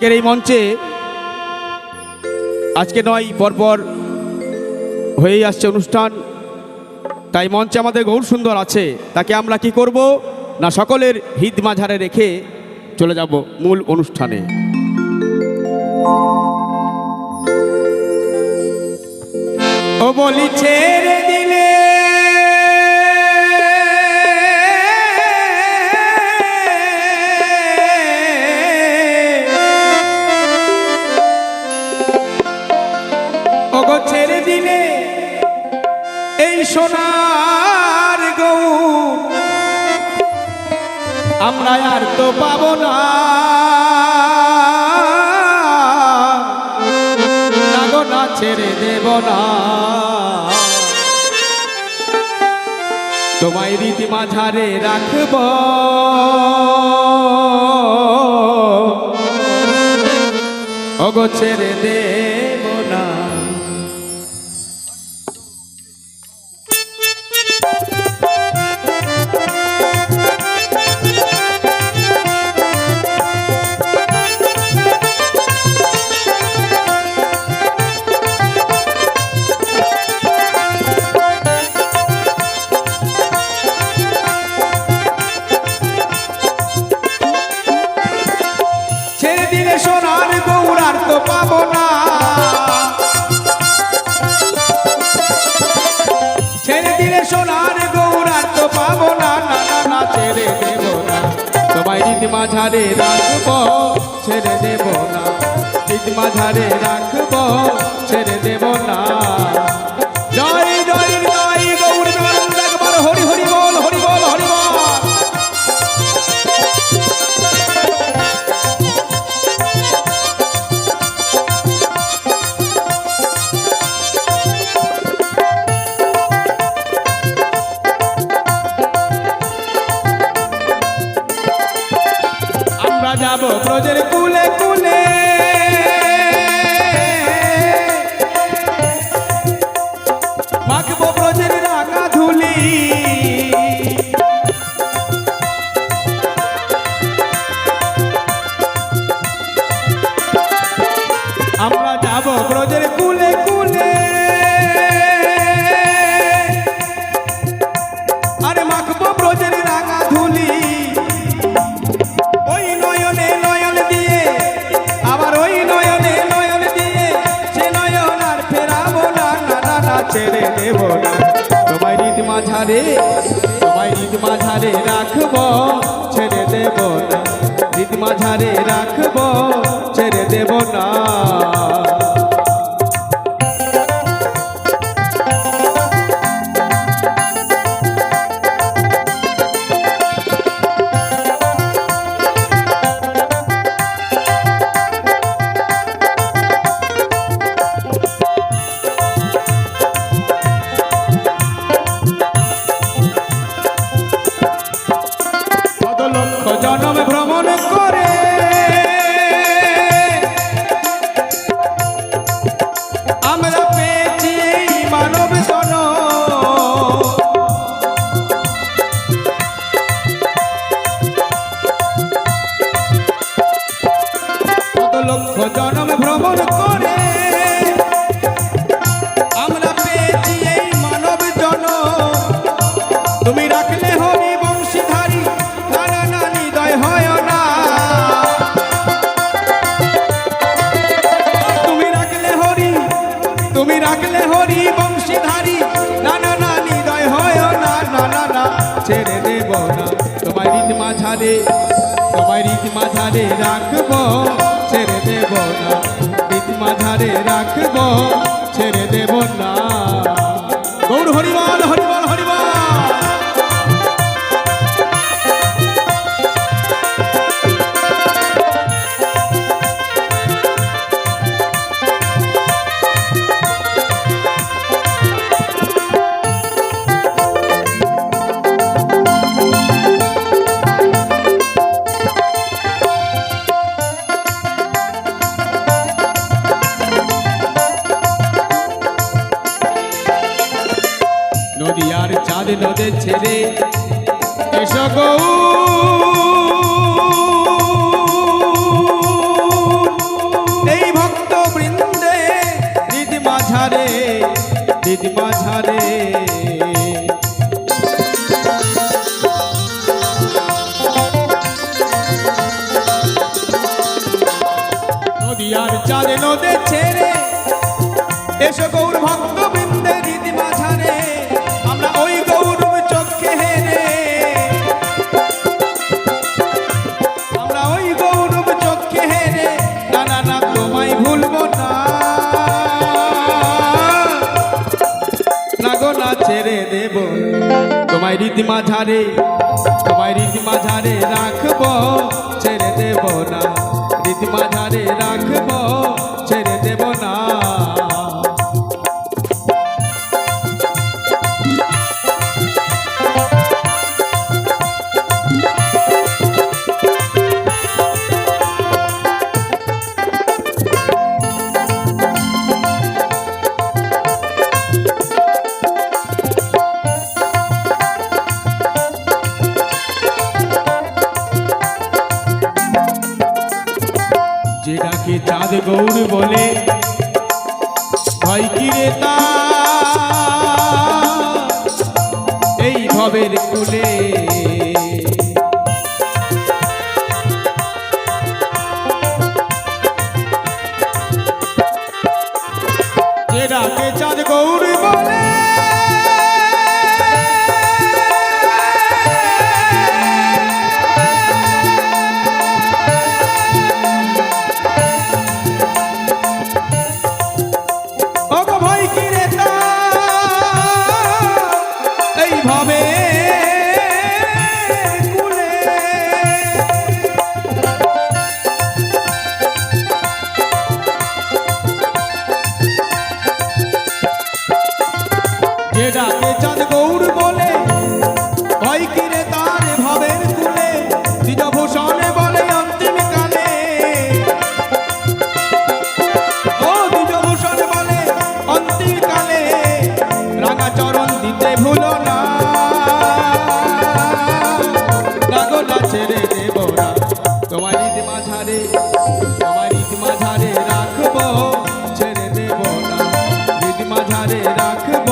আজকের এই মঞ্চে আজকে নয়, পরপর হয়েই আসছে অনুষ্ঠান। তাই মঞ্চে আমাদের গৌর সুন্দর আছে। তাকে আমরা কি করব না সকলের হিত মাঝারে রেখে চলে যাব মূল অনুষ্ঠানে। ও বলি ছেড়ে সোনার গৌ আমরা আর তো পাবো না। না ছেড়ে দেব না। তোমায় রীতি মাঝারে রাখব। ওগো ছেড়ে দেব না। মাঝারে রাখব ছেড়ে দেব না। ঠিক মাঝারে রাখব যাব ব্রজের ছেড়ে দেব না। তোমায় রীত মাঝারে, তোমায় রীত মাঝারে রাখব, ছেড়ে দেব না। রীত মাঝারে রাখব, ছেড়ে দেব না। ছেড়ে দেব না। তোমায় রীত মাঝারে, তোমায় রীত মাঝারে রাখব, ছেড়ে দেব না। রীত মাঝারে রাখব, ছেড়ে দেব না। এসো গৌ এই ভক্ত বৃন্দে দিদি মাঝারে দিদি মাঝারে দেব। তোমায় রীতিমা ঝাড়ে চাঁদ গৌর বলে হয় কি রে এই ভবের কুলে মাঝারে আমার ঈদ মাঝারে রাখব ছেড়ে দেব না। ঈদ মাঝারে রাখব